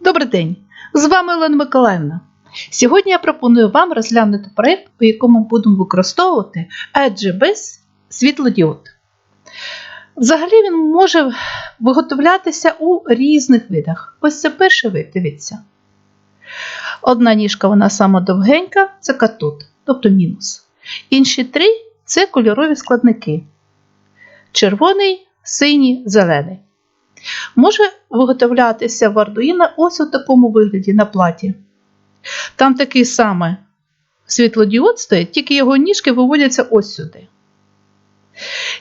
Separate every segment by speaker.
Speaker 1: Добрий день! З вами Олена Миколаївна. Сьогодні я пропоную вам розглянути проєкт, у якому будемо використовувати RGB світлодіод. Взагалі він може виготовлятися у різних видах. Ось це перший вид, дивіться. Одна ніжка, вона сама довгенька, це катод, тобто мінус. Інші три це кольорові складники: червоний, синій, зелений. Може виготовлятися в Arduino ось у такому вигляді на платі. Там такий самий світлодіод стоїть, тільки його ніжки виводяться ось сюди.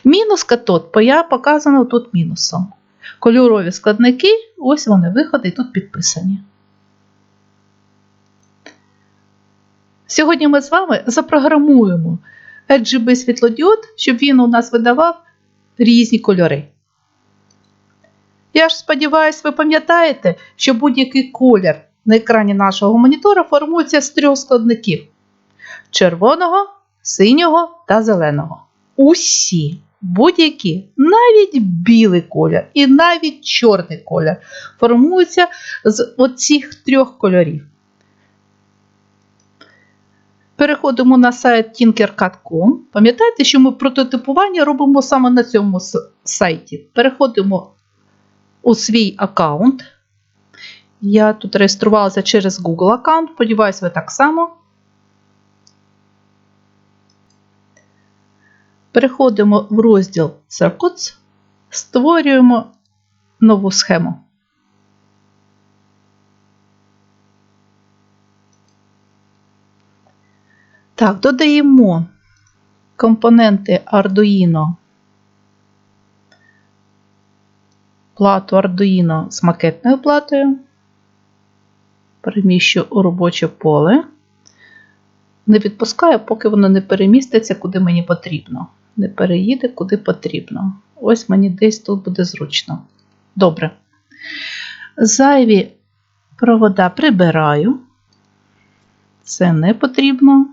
Speaker 1: Мінус катод показано тут мінусом. Кольорові складники, ось вони виходи тут підписані. Сьогодні ми з вами запрограмуємо RGB світлодіод, щоб він у нас видавав різні кольори. Я ж сподіваюся, ви пам'ятаєте, що будь-який колір на екрані нашого монітора формується з трьох складників: червоного, синього та зеленого. Усі будь-які, навіть білий колір і навіть чорний колір формуються з оцих трьох кольорів. Переходимо на сайт tinkercad.com. Пам'ятаєте, що ми прототипування робимо саме на цьому сайті. Переходимо у свій аккаунт. Я тут реєструвалася через Google аккаунт, сподіваюся, ви так само. Переходимо в розділ Circuits, створюємо нову схему. Так, додаємо компоненти Arduino плату Arduino з макетною платою. Переміщу у робоче поле. Не відпускаю, поки воно не переміститься, куди мені потрібно. Не переїде, куди потрібно. Ось мені десь тут буде зручно. Добре. Зайві провода прибираю. Це не потрібно.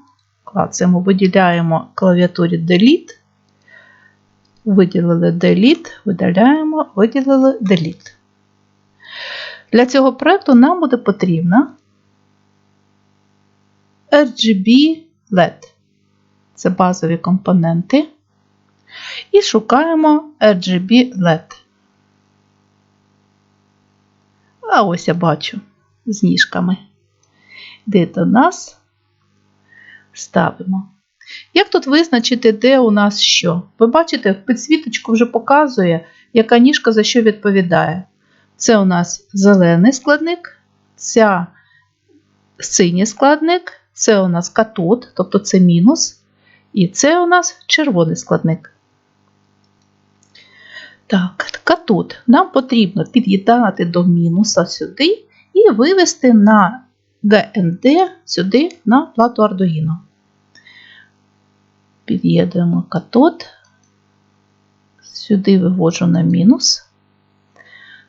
Speaker 1: Клацаємо, виділяємо клавіатурі Delete. Виділили Delete, видаляємо, виділили Delete. Для цього проєкту нам буде потрібна RGB LED. Це базові компоненти. І шукаємо RGB LED. А ось я бачу з ніжками. Де до нас ставимо. Як тут визначити, де у нас що? Ви бачите, підсвіточку вже показує, яка ніжка за що відповідає. Це у нас зелений складник, це синій складник, це у нас катод, тобто це мінус, і це у нас червоний складник. Так, катод нам потрібно під'єднати до мінуса сюди і вивести на GND сюди на плату Arduino. Під'єднуємо катод, сюди виводжу на мінус.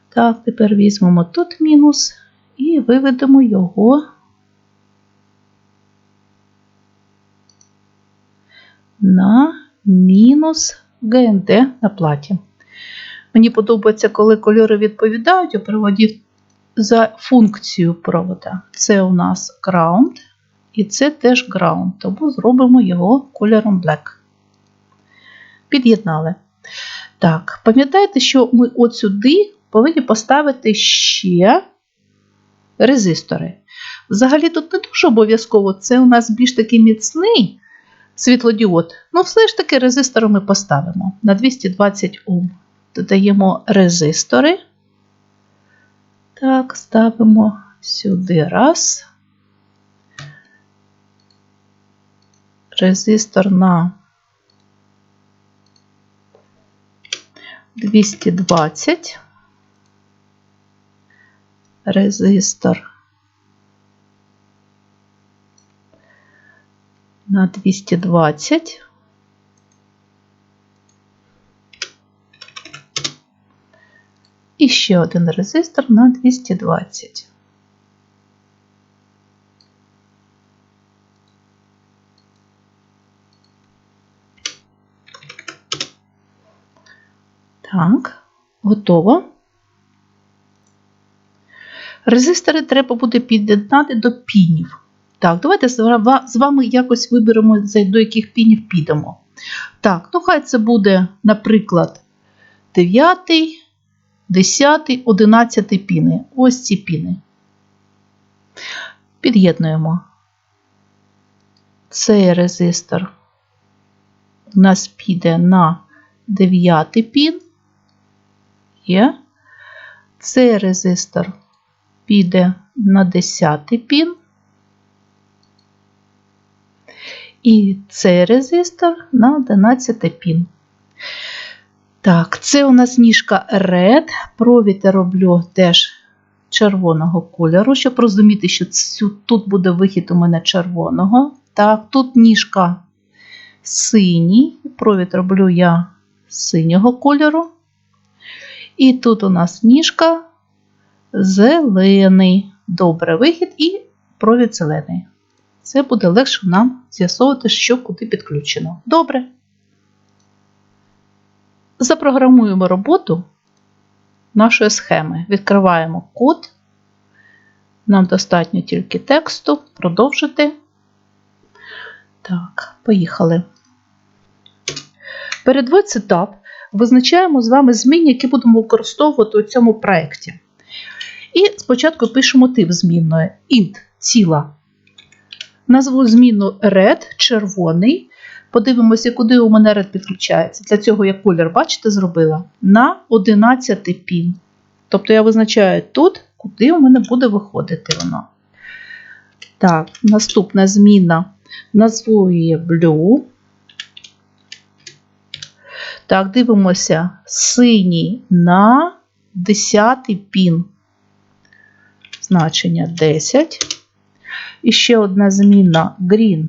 Speaker 1: Так, тепер візьмемо тут мінус і виведемо його на мінус ГНД на платі. Мені подобається, коли кольори відповідають у проводі за функцію провода. Це у нас ground. І це теж ground, тому зробимо його кольором black. Під'єднали. Так, пам'ятаєте, що ми от сюди повинні поставити ще резистори. Взагалі, тут не дуже обов'язково, це у нас більш такий міцний світлодіод. Ну, все ж таки, резистори ми поставимо на 220 Ом. Додаємо резистори. Так, ставимо сюди раз. Резистор на 220, резистор на 220. І ще один резистор на 220. Так, готово. Резистори треба буде під'єднати до пінів. Так, давайте з вами якось виберемо, до яких пінів підемо. Так, ну хай це буде, наприклад, 9, 10, 11 піни. Ось ці піни. Під'єднуємо. Цей резистор у нас піде на 9 пін. Є. Цей резистор піде на 10 пін. І цей резистор на 11 пін. Так, це у нас ніжка Red. Провід роблю теж червоного кольору, щоб розуміти, що тут буде вихід у мене червоного. Так, тут ніжка синій. Провід роблю я синього кольору. І тут у нас ніжка зелений. Добре, вихід і провід зелений. Це буде легше нам з'ясовувати, що куди підключено. Добре. Запрограмуємо роботу нашої схеми. Відкриваємо код. Нам достатньо тільки тексту. Продовжити. Так, поїхали. Перед етап визначаємо з вами зміни, які будемо використовувати у цьому проєкті. І спочатку пишемо тип змінної int ціла. Назву зміну red червоний. Подивимося, куди у мене red підключається. Для цього я колір, бачите, зробила на 11 пін. Тобто я визначаю тут, куди у мене буде виходити воно. Так, наступна зміна. Назву її blue. Так, дивимося синій на 10 пін. Значення 10. І ще одна зміна green.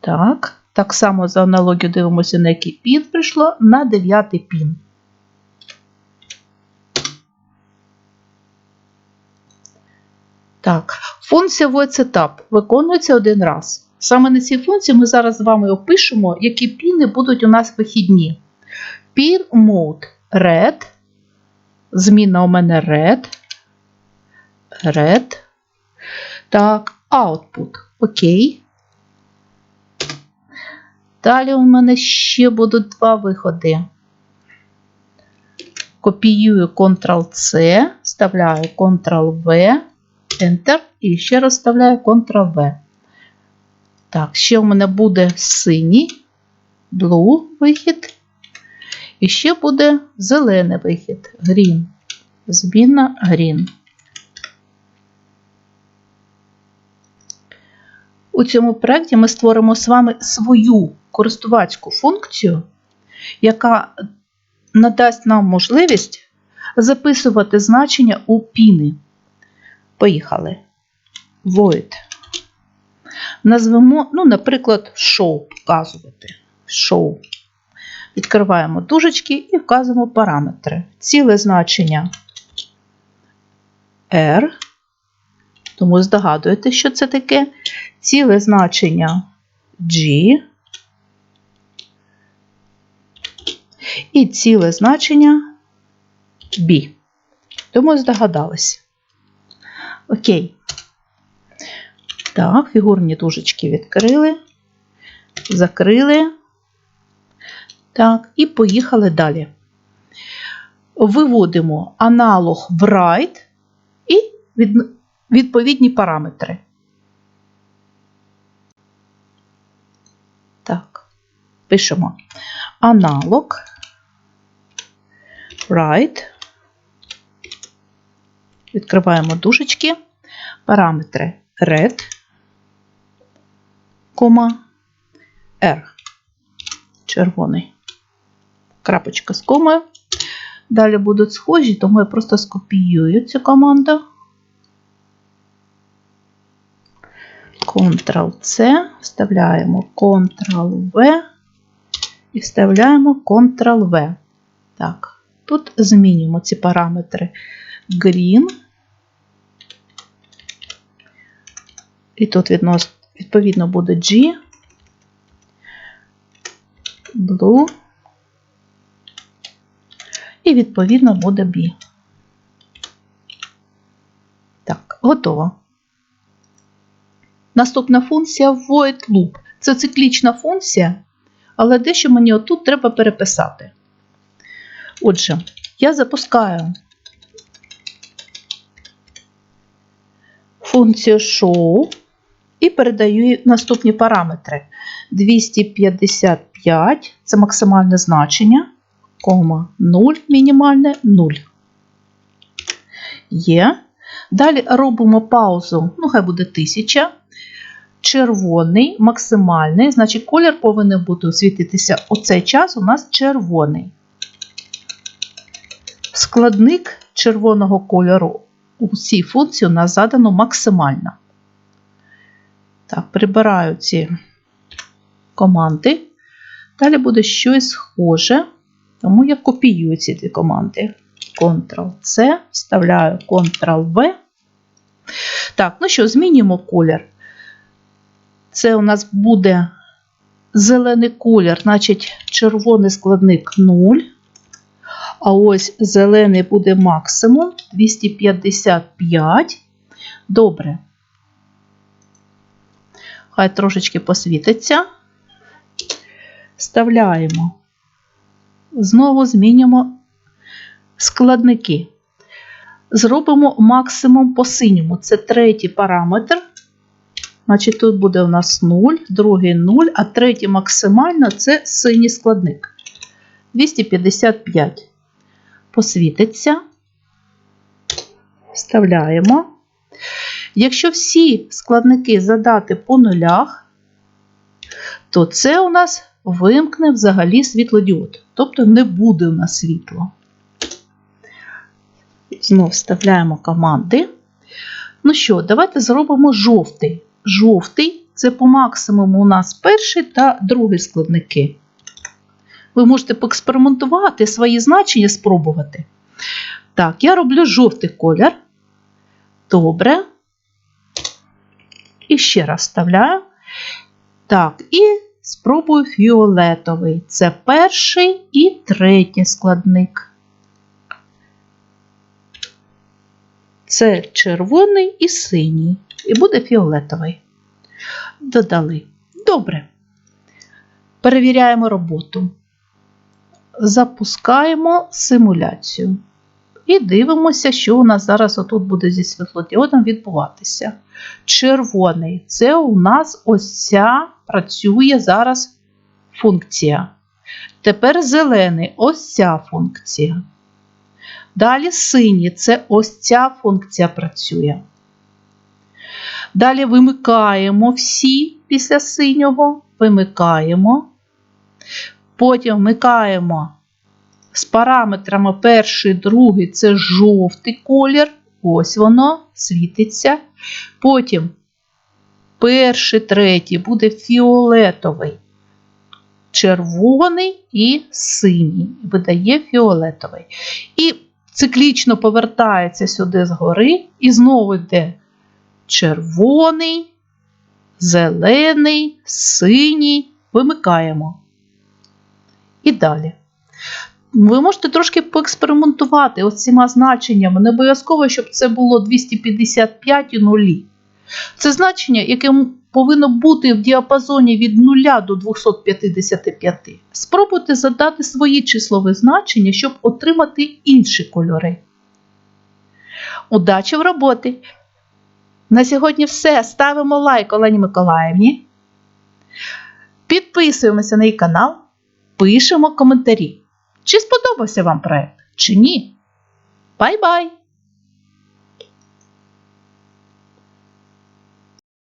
Speaker 1: Так, так само за аналогію дивимося, на який пін прийшло, на 9 пін. Так, функція voidSetup виконується один раз. Саме на цій функції ми зараз з вами опишемо, які піни будуть у нас вихідні. Pin mode red. Зміна у мене red. Red. Так, output. Окей. Далі у мене ще будуть два виходи. Копіюю Ctrl-C, вставляю Ctrl-V, Enter і ще раз вставляю Ctrl-V. Так, ще у мене буде синій, blue вихід. І ще буде зелений вихід. Green. Зміна green. У цьому проєкті ми створимо з вами свою користувацьку функцію, яка надасть нам можливість записувати значення у піни. Поїхали. Void. Назвемо, ну, наприклад, show показувати. Show. Відкриваємо дужечки і вказуємо параметри. Ціле значення R. Тому здогадуєте, що це таке. Ціле значення G. І ціле значення B. Тому здогадались. Окей. Так, фігурні дужечки відкрили, закрили. Так, і поїхали далі. Виводимо аналог в write і від, відповідні параметри. Так, пишемо аналог write. Відкриваємо дужечки, параметри red, кома, R. Червоний. Крапочка з комою. Далі будуть схожі, тому я просто скопіюю цю команду. Ctrl-C, вставляємо Ctrl-V і вставляємо Ctrl-V. Так, тут змінюємо ці параметри Green. І тут віднос, відповідно буде G, Blue І відповідно буде B. Так, готово. Наступна функція void loop. Це циклічна функція, але дещо мені отут треба переписати. Отже, я запускаю функцію show і передаю наступні параметри. 255 це максимальне значення, кома 0 мінімальне 0. Є. Далі робимо паузу, ну хай буде 1000. Червоний, максимальний, значить колір повинен бути світитися у цей час у нас червоний. Складник червоного кольору у цій функції у нас задано максимально. Так, прибираю ці команди. Далі буде щось схоже, тому я копіюю ці дві команди. Ctrl-C, вставляю Ctrl-V. Так, ну що, змінюємо колір. Це у нас буде зелений колір, значить червоний складник 0. А ось зелений буде максимум 255. Добре. Хай трошечки посвітиться. Вставляємо. Знову змінюємо складники. Зробимо максимум по синьому. Це третій параметр. Значить, тут буде у нас 0, другий 0, а третій максимально це синій складник. 255. Посвітиться. Вставляємо. Якщо всі складники задати по нулях, то це у нас вимкне взагалі світлодіод. Тобто не буде у нас світла. Знову вставляємо команди. Ну що, давайте зробимо жовтий. Жовтий це по максимуму у нас перший та другий складники. Ви можете поекспериментувати свої значення, спробувати. Так, я роблю жовтий колір. Добре. І ще раз вставляю. Так, і спробую фіолетовий. Це перший і третій складник. Це червоний і синій. І буде фіолетовий. Додали. Добре. Перевіряємо роботу. Запускаємо симуляцію. І дивимося, що у нас зараз отут буде зі світлодіодом відбуватися. Червоний це у нас ось ця працює зараз функція. Тепер зелений ось ця функція. Далі синій це ось ця функція працює. Далі вимикаємо всі після синього, вимикаємо. Потім вмикаємо з параметрами перший, другий це жовтий колір. Ось воно світиться. Потім перший, третій буде фіолетовий, червоний і синій. Видає фіолетовий. І циклічно повертається сюди згори, і знову йде червоний, зелений, синій. Вимикаємо. І далі. Ви можете трошки поекспериментувати ось значеннями. Не обов'язково, щоб це було 255 і 0. Це значення, яке повинно бути в діапазоні від 0 до 255. Спробуйте задати свої числові значення, щоб отримати інші кольори. Удачі в роботі! На сьогодні все. Ставимо лайк Олені Миколаївні. Підписуємося на її канал, пишемо коментарі. Чи сподобався вам проект, чи ні? Бай-бай!